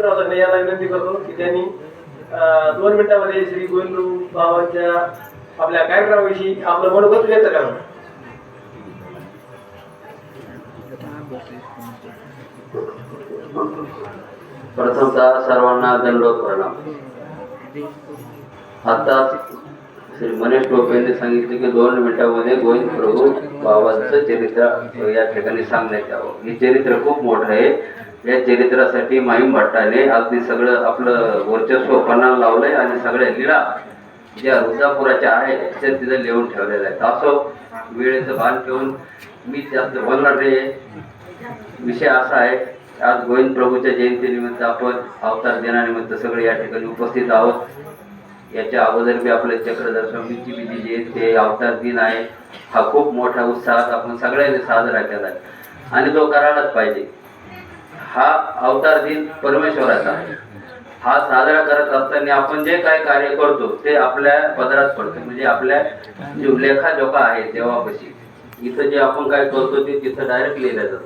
गोविंदराव धरणे यांना विनंती करतो की त्यांनी दोन मिनिटांमध्ये श्री गोविंदू बाबांच्या आपल्या कार्यक्रमाविषयी आपलं मनोगत व्यक्त करावं प्रथमतः सर्वांना दंडोत प्रणाम. आता श्री मनीष टोपे यांनी सांगितले की दोन मिनिटांमध्ये गोविंद प्रभू बाबांचं चरित्र या ठिकाणी सांगण्यात यावं. हे चरित्र खूप मोठं आहे. या चरित्रासाठी माहीम भट्टाने अगदी सगळं आपलं वर्चस्व पणा लावलंय आणि सगळ्या लीळा ज्या रुजापुराच्या आहेत त्या तिथं लिहून ठेवलेल्या आहेत. असो वेळेचं भान ठेवून मी जास्त बोलणार नाही. विषय असा आहे आज गोविंद प्रभूच्या जयंतीनिमित्त आपण अवतार दिनानिमित्त सगळे या ठिकाणी उपस्थित आहोत. याच्या अगोदर बी आपलं चक्रधर स्वामीची बी जी जयंती आहे अवतार दिन आहे. हा खूप मोठा उत्साहात आपण सगळ्यांनी साजरा केला आहे आणि तो करायलाच पाहिजे. हा अवतार दिन परमेश्वराचा आहे. हा साजरा करत असताना आपण जे काय कार्य करतो ते आपल्या पदरात पडते. म्हणजे आपल्या जो लेखा जोखा आहे देवापाशी इथं जे आपण काय करतो ते तिथं डायरेक्ट लिहिलं जातं.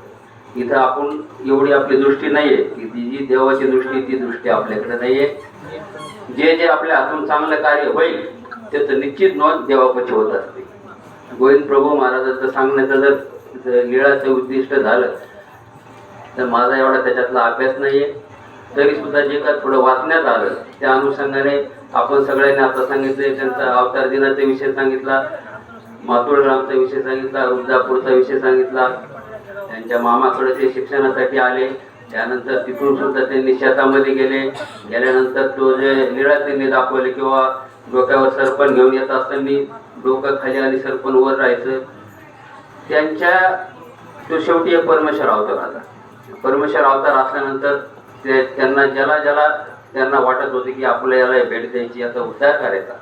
इथं आपण एवढी आपली दृष्टी नाहीये. की ती जी देवाची दृष्टी ती दृष्टी आपल्याकडे नाहीये. जे जे आपल्या हातून चांगलं कार्य होईल त्याचं निश्चित नोंद देवापाशी होत असते. गोविंद प्रभू महाराजांचं सांगण्याचं जर जर लीळाचं उद्दिष्ट झालं तर माझा एवढा त्याच्यातला अभ्यास नाहीये. तरी सुद्धा जे काय थोडं वाचण्यात आलं त्या अनुषंगाने आपण सगळ्यांनी आता सांगितले त्यांचा अवतार दिनाचा विषय सांगितला मातुळग्रामचा विषय सांगितला रुद्रापूरचा विषय सांगितला. त्यांच्या मामाकडे ते शिक्षणासाठी आले. त्यानंतर तिथून सुद्धा त्यांनी शेतामध्ये गेले. गेल्यानंतर तो जे निळा त्यांनी दाखवले किंवा डोक्यावर सरपण घेऊन येत असताना डोकं खाली आणि सरपण वर राहायचं. त्यांच्या तो शेवटी एक परमेश्वर अवतार आला परमेश्वर अवतार असल्यानंतर ते त्यांना ज्याला ज्याला त्यांना वाटत होते की आपल्या याला भेट द्यायची याचा उद्धार करायचा.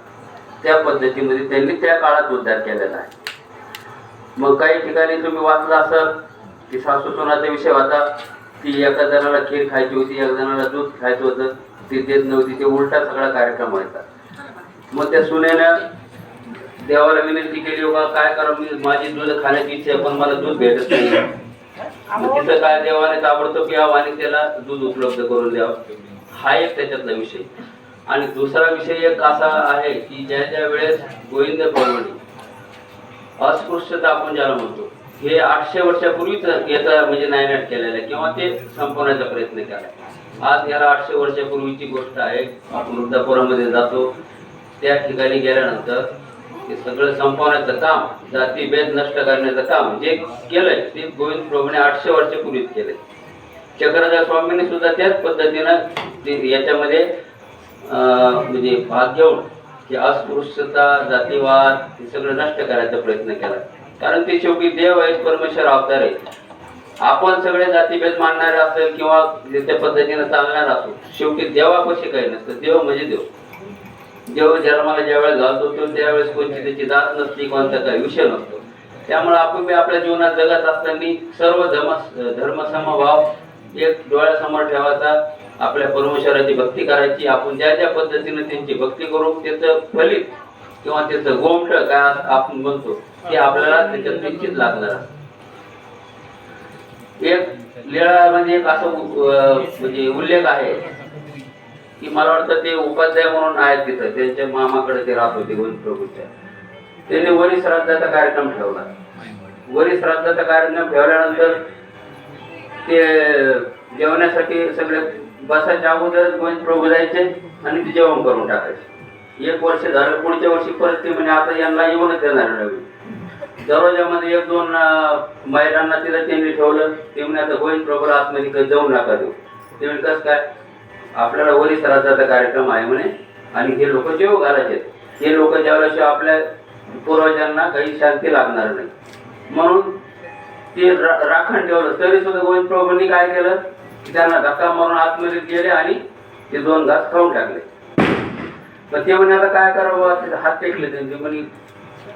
त्या पद्धतीमध्ये त्यांनी त्या काळात उद्धार केलेला आहे. मग काही ठिकाणी तुम्ही वाचलं असं की सासू सुनाचा विषय होता की एका जणाला खीर खायची होती एका जणाला दूध खायचं होतं. ती देत नव्हती ते उलटा सगळा कार्यक्रम व्हायचा. मग त्या सुनेनं देवाला विनंती केली बाबा काय करा मी माझी दूध खाण्याची इच्छा आहे पण मला दूध भेटत नाही. तिथं काय देवाने ताबडतोब यावं आणि त्याला दूध उपलब्ध करून द्यावं. हा एक त्याच्यातला विषय. आणि दुसरा विषय एक असा आहे की ज्या ज्या वेळेस गोविंद प्रभूंनी अस्पृश्यता आपण ज्याला म्हणतो हे आठशे वर्षापूर्वीच याचा म्हणजे नायनाट केलेला आहे किंवा ते संपवण्याचा प्रयत्न केला. आज याला आठशे वर्षापूर्वीची गोष्ट आहे. आपण वृद्धापुरामध्ये जातो. त्या ठिकाणी गेल्यानंतर ते सगळं संपवण्याचं काम जातीभेद नष्ट करण्याचं काम जे केलंय ते गोविंद प्रभूने आठशे वर्षापूर्वीच केलंय. चक्रधर स्वामींनी सुद्धा त्याच पद्धतीनं ते याच्यामध्ये अं, म्हणजे भाग घेऊन की अस्पृश्यता जातीवाद हे सगळं नष्ट करायचा प्रयत्न केला. कारण ते शेवटी देव आहेत परमेश्वर अवतार आहे आपण सगळे जातीभेद मानणारे असेल किंवा त्या पद्धतीनं चालणार असो शेवटी देवापाशी काही नसतं. देव म्हणजे देव. देव जन्माला ज्यावेळेस घालतो तो त्यावेळेस कोणती त्याची दात नसती कोणता काही विषय नसतो. त्यामुळे आपण मी आपल्या जीवनात जगत असताना सर्व धर्म धर्मसमभाव एक डोळ्यासमोर ठेवायचा. आपल्या परमेश्वराची भक्ती करायची. आपण ज्या ज्या पद्धतीने त्यांची भक्ती करू त्याचं फलित किंवा त्याचं गोमट काय आपण म्हणतो ते आपल्याला त्याच्यात निश्चित लागणार एक लिळा म्हणजे एक असं म्हणजे उल्लेख आहे. की मला वाटतं ते उपाध्याय म्हणून आहेत तिथं. त्यांच्या मामाकडे ते राहत होते प्रभूच्या. त्यांनी वरी श्राद्धाचा कार्यक्रम ठेवला. वरी श्राद्धाचा कार्यक्रम ठेवल्यानंतर ते जेवण्यासाठी सगळे बसायच्या अगोदरच गोविंद प्रभू जायचे आणि ते जेवण करून टाकायचे. एक वर्ष झालं पुढच्या वर्षी परत ते म्हणजे आता यांना येऊनच देणार नवीन. दरवाजामध्ये एक दोन महिलांना तिला त्यांनी ठेवलं. ते म्हणे आता गोविंद प्रभूला आतमध्ये जाऊ नका देऊ. ते कसं काय? आपल्याला वरी श्राद्धाचा कार्यक्रम आहे म्हणे. आणि हे लोक जेव घालायचे हे लोक जेवल्याशिवाय आपल्या पूर्वजांना काही शांती लागणार नाही. म्हणून ते रा- राखण ठेवलं. तरी सुद्धा गोविंद प्रभूंनी काय केलं? की त्यांना धक्का मारून आतमध्ये गेले आणि ते दोन घास खाऊन टाकले. तर ते म्हणे आता काय करावं ते हात टेकले त्यांचे. म्हणे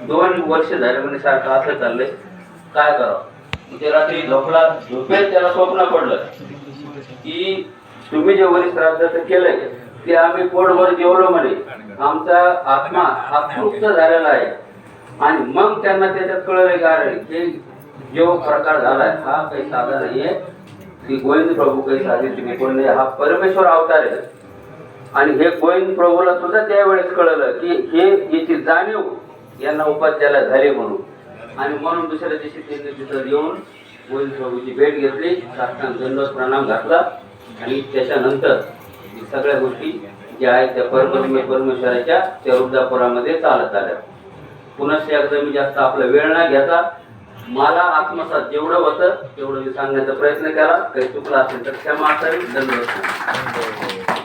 दोन वर्ष झाले म्हणे सारखं असं चाललंय. काय करावं? ते रात्री झोपला झोपेत त्याला स्वप्न पडलं की तुम्ही जे वरी श्राद्धाचं केलंय ते आम्ही पोटभर जेवलो म्हणे. आमचा आत्मा हा झालेला आहे. आणि मग त्यांना त्याच्यात कळलं का अरे हे जो प्रकार झालाय हा काही साधा नाहीये. की गोविंद प्रभू काही साधित निपुण हा परमेश्वर अवतार आहे. आणि हे गोविंद प्रभूला सुद्धा त्यावेळेस कळलं की हे याची जाणीव यांना उपाध्याला झाली म्हणून. आणि म्हणून दुसऱ्या दिवशी त्यांनी तिथं येऊन गोविंद प्रभूची भेट घेतली. साष्टांग दंडवत प्रणाम घातला. आणि त्याच्यानंतर सगळ्या गोष्टी ज्या आहेत त्या परमशिव म्हणजे परमेश्वराच्या त्या वृद्धापुरामध्ये चालत आल्या. पुनश्च एकदा मी जास्त आपला वेळ नाही घेता मला आत्मसात जेवढं होतं तेवढं मी सांगण्याचा प्रयत्न केला. काही चुकला असेल तर क्षमा असावी धन्यवाद.